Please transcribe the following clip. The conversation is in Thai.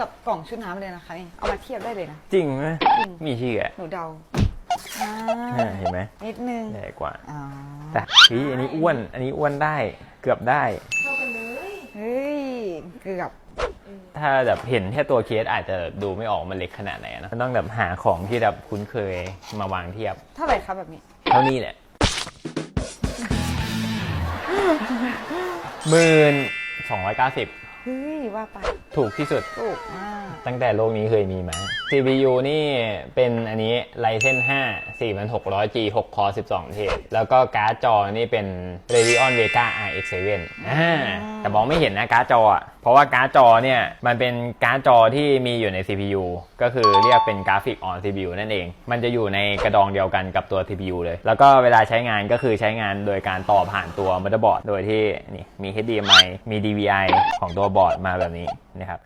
กับกล่องชุดน้ำเลยนะคะนี่เอามาเทียบได้เลยนะ จริงไหมจริงมีชื่ออะหนูเดาอ่าอ่าเห็นไหมนิดนึงใหญ่กว่าอ๋อแต่เฮ้ยอันนี้อ้วน อันนี้อ้วนได้เกือบได้เฮ้ยเกือบถ้าแบบเห็นแค่ตัวเคสอาจจะดูไม่ออกมันเล็กขนาดไหนนะมันต้องแบบหาของที่แบบคุ้นเคยมาวางเทียบ เท่าไหร่คะแบบนี้ เท่านี้แหละหมื่นสองร้อยเก้าสิบ เฮ้ยว่าไปถูกที่สุด ถูกมาก ตั้งแต่โลกนี้เคยมีมา CPU นี่เป็นอันนี้ Ryzen 5 4600G 6 core 12 เทรดแล้วก็การ์ดจอนี่เป็น Radeon Vega RX 7อ่าแต่มองไม่เห็นนะการ์ดจออะเพราะว่าการ์ดจอเนี่ยมันเป็นการ์ดจอที่มีอยู่ใน CPU ก็คือเรียกเป็นกราฟิก on CPU นั่นเอง มันจะอยู่ในกระดองเดียวกันกับตัว CPU เลย แล้วก็เวลาใช้งานก็คือใช้งานโดยการต่อผ่านตัว motherboard โดยที่นี่มี HDMI มี DVI ของตัวบอร์ดมาแบบนี้นะครับ